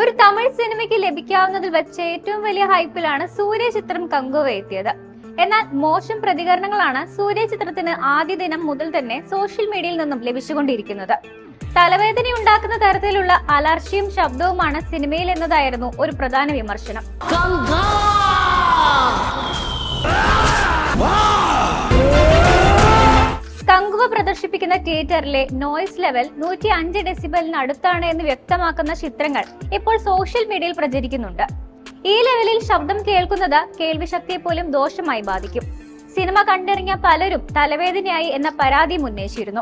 ഒരു തമിഴ് സിനിമയ്ക്ക് ലഭിക്കാവുന്നതിൽ വെച്ച് ഏറ്റവും വലിയ ഹൈപ്പിലാണ് സൂര്യ ചിത്രം കങ്കുവ എത്തിയത്. എന്നാൽ മോശം പ്രതികരണങ്ങളാണ് സൂര്യ ചിത്രത്തിന് ആദ്യ ദിനം മുതൽ തന്നെ സോഷ്യൽ മീഡിയയിൽ നിന്നും ലഭിച്ചുകൊണ്ടിരിക്കുന്നത്. തലവേദന ഉണ്ടാക്കുന്ന തരത്തിലുള്ള അലർച്ചയും ശബ്ദവുമാണ് സിനിമയിൽ എന്നതായിരുന്നു ഒരു പ്രധാന വിമർശനം. പ്രദർശിപ്പിക്കുന്ന തിയേറ്ററിലെ നോയ്സ് ലെവൽ നൂറ്റി അഞ്ച് ഡെസിബലിന് അടുത്താണ് എന്ന് വ്യക്തമാക്കുന്ന ചിത്രങ്ങൾ ഇപ്പോൾ സോഷ്യൽ മീഡിയയിൽ പ്രചരിക്കുന്നുണ്ട്. ഈ ലെവലിൽ ശബ്ദം കേൾക്കുന്നത് കേൾവിശക്തിയെ പോലും ദോഷമായി ബാധിക്കും. സിനിമ കണ്ടിറങ്ങിയ പലരും തലവേദനയായി എന്ന പരാതി ഉന്നയിച്ചിരുന്നു.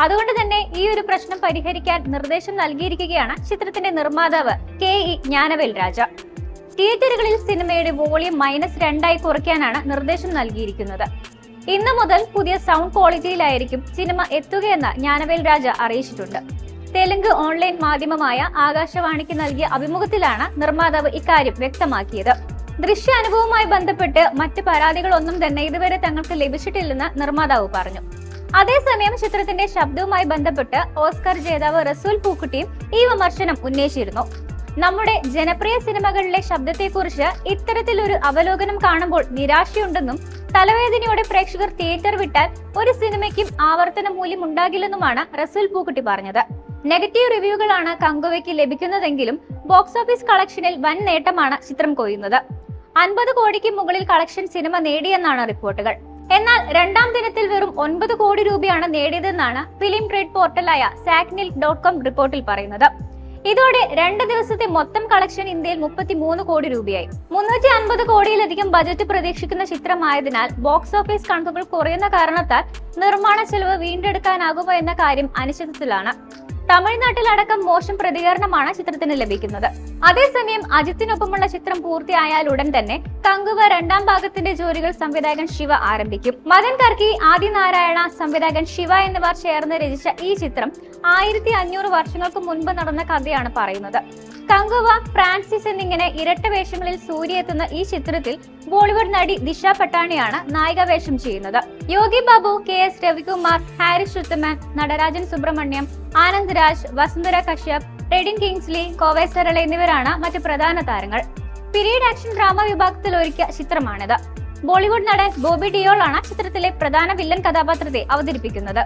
അതുകൊണ്ട് തന്നെ ഈ ഒരു പ്രശ്നം പരിഹരിക്കാൻ നിർദ്ദേശം നൽകിയിരിക്കുകയാണ് ചിത്രത്തിന്റെ നിർമ്മാതാവ് കെ ഇ ജ്ഞാനവേൽ രാജ. തിയേറ്ററുകളിൽ സിനിമയുടെ വോളിയം മൈനസ് രണ്ടായി കുറയ്ക്കാനാണ് നിർദ്ദേശം നൽകിയിരിക്കുന്നത്. ഇന്നു മുതൽ പുതിയ സൗണ്ട് ക്വാളിറ്റിയിലായിരിക്കും സിനിമ എത്തുകയെന്ന് ജ്ഞാനവേൽ രാജ അറിയിച്ചിട്ടുണ്ട്. തെലുങ്ക് ഓൺലൈൻ മാധ്യമമായ ആകാശവാണിക്ക് നൽകിയ അഭിമുഖത്തിലാണ് നിർമ്മാതാവ് ഇക്കാര്യം വ്യക്തമാക്കിയത്. ദൃശ്യാനുഭവവുമായി ബന്ധപ്പെട്ട് മറ്റ് പരാതികളൊന്നും തന്നെ ഇതുവരെ തങ്ങൾക്ക് ലഭിച്ചിട്ടില്ലെന്ന് നിർമ്മാതാവ് പറഞ്ഞു. അതേസമയം ചിത്രത്തിന്റെ ശബ്ദവുമായി ബന്ധപ്പെട്ട് ഓസ്കർ ജേതാവ് റസൂൽ പൂക്കുട്ടിയും ഈ വിമർശനം ഉന്നയിച്ചിരുന്നു. നമ്മുടെ ജനപ്രിയ സിനിമകളിലെ ശബ്ദത്തെക്കുറിച്ച് ഇത്തരത്തിലൊരു അവലോകനം കാണുമ്പോൾ നിരാശയുണ്ടെന്നും തലവേദനയോടെ പ്രേക്ഷകർ തിയേറ്റർ വിട്ടാൽ ഒരു സിനിമയ്ക്കും ആവർത്തന മൂല്യം ഉണ്ടാകില്ലെന്നുമാണ് റസൂൽ പൂക്കുട്ടി പറഞ്ഞത്. നെഗറ്റീവ് റിവ്യൂകളാണ് കങ്കുവയ്ക്ക് ലഭിക്കുന്നതെങ്കിലും ബോക്സ് ഓഫീസ് കളക്ഷനിൽ വൻ നേട്ടമാണ് ചിത്രം കൊയ്യുന്നത്. അൻപത് കോടിക്ക് മുകളിൽ കളക്ഷൻ സിനിമ നേടിയെന്നാണ് റിപ്പോർട്ടുകൾ. എന്നാൽ രണ്ടാം ദിനത്തിൽ വെറും ഒൻപത് കോടി രൂപയാണ് നേടിയതെന്നാണ് ഫിലിം ട്രേഡ് പോർട്ടലായ സാക്നിൽ ഡോട്ട് കോം റിപ്പോർട്ടിൽ പറയുന്നത്. ഇതോടെ രണ്ട് ദിവസത്തെ മൊത്തം കളക്ഷൻ ഇന്ത്യയിൽ മുപ്പത്തി മൂന്ന് കോടി രൂപയായി. മുന്നൂറ്റി അൻപത് കോടിയിലധികം ബജറ്റ് പ്രതീക്ഷിക്കുന്ന ചിത്രമായതിനാൽ ബോക്സ് ഓഫീസ് കണക്കുകൾ കുറയുന്ന കാരണത്താൽ നിർമ്മാണ ചെലവ് വീണ്ടെടുക്കാനാകുമോ എന്ന കാര്യം അനിശ്ചിതത്തിലാണ്. തമിഴ്നാട്ടിലടക്കം മോശം പ്രതികരണമാണ് ചിത്രത്തിന് ലഭിക്കുന്നത്. അതേസമയം അജിത്തിനൊപ്പമുള്ള ചിത്രം പൂർത്തിയായാൽ ഉടൻ തന്നെ കങ്കുവ രണ്ടാം ഭാഗത്തിന്റെ ജോലികൾ സംവിധായകൻ ശിവ ആരംഭിക്കും. മദൻ കർക്കി ആദിനാരായണ സംവിധായകൻ ശിവ എന്നിവർ ചേർന്ന് രചിച്ച ഈ ചിത്രം ആയിരത്തി അഞ്ഞൂറ് വർഷങ്ങൾക്ക് മുൻപ് നടന്ന കഥയാണ് പറയുന്നത്. കങ്കുവ ഫ്രാൻസിസ് എന്നിങ്ങനെ ഇരട്ട വേഷങ്ങളിൽ സൂര്യ എത്തുന്ന ഈ ചിത്രത്തിൽ ബോളിവുഡ് നടി ദിശ പട്ടാണിയാണ് നായിക വേഷം ചെയ്യുന്നത്. Yogi Babu K S Ravikumar Haris Uthaman Natarajan Subramaniam Anand Raj Vasundhara Kashyap Redin Kingsley Kovai Sarala എന്നിവരാണ് മറ്റ് പ്രധാന താരങ്ങൾ. പീരീഡ് ആക്ഷൻ ഡ്രാമ വിഭാഗത്തിൽ ഒരുക്കിയ ചിത്രമാണിത്. ബോളിവുഡ് നടൻ ബോബി ഡിയോൾ ആണ് ചിത്രത്തിലെ പ്രധാന വില്ലൻ കഥാപാത്രത്തെ അവതരിപ്പിക്കുന്നത്.